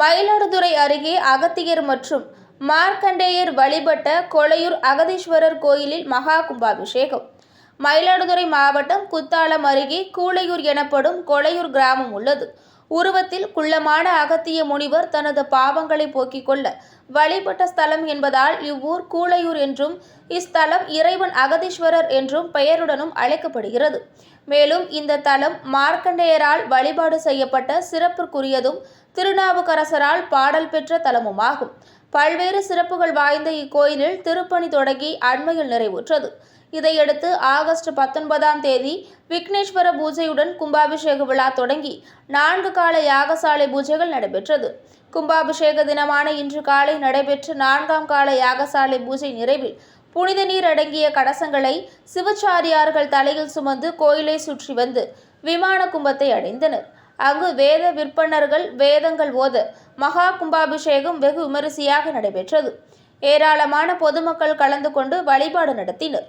மயிலாடுதுறை அருகே அகத்தியர் மற்றும் மார்க்கண்டேயர் வழிபட்ட கொளையூர் அகதீஸ்வரர் கோயிலில் மகா கும்பாபிஷேகம். மயிலாடுதுறை மாவட்டம் குத்தாலம் அருகே கூளையூர் எனப்படும் கொளையூர் கிராமம் உள்ளது. உருவத்தில் குள்ளமான அகத்திய முனிவர் தனது பாவங்களை போக்கிக் கொள்ள வழிபட்ட ஸ்தலம் என்பதால் இவ்வூர் கூளையூர் என்றும் இஸ்தலம் இறைவன் அகதீஸ்வரர் என்றும் பெயருடனும் அழைக்கப்படுகிறது. மேலும் இந்த தலம் மார்க்கண்டேயரால் வழிபாடு செய்யப்பட்ட சிறப்புக்குரியதும் திருநாவுக்கரசரால் பாடல் பெற்ற தலமுமாகும். பல்வேறு சிறப்புகள் வாய்ந்த இக்கோயிலில் திருப்பணி தொடங்கி அண்மையில் நிறைவுற்றது. இதையடுத்து ஆகஸ்ட் பத்தொன்பதாம் தேதி விக்னேஸ்வர பூஜையுடன் கும்பாபிஷேக விழா தொடங்கி நான்கு கால யாகசாலை பூஜைகள் நடைபெற்றது. கும்பாபிஷேக தினமான இன்று காலை நடைபெற்ற நான்காம் கால யாகசாலை பூஜை நிறைவில் புனித நீர் அடங்கிய கடசங்களை சிவச்சாரியார்கள் தலையில் சுமந்து கோயிலை சுற்றி வந்து விமான கும்பத்தை அடைந்தனர். அங்கு வேத விற்பனர்கள் வேதங்கள் ஓத மகா கும்பாபிஷேகம் வெகு விமரிசையாக நடைபெற்றது. ஏராளமான பொதுமக்கள் கலந்து கொண்டு வழிபாடு நடத்தினர்.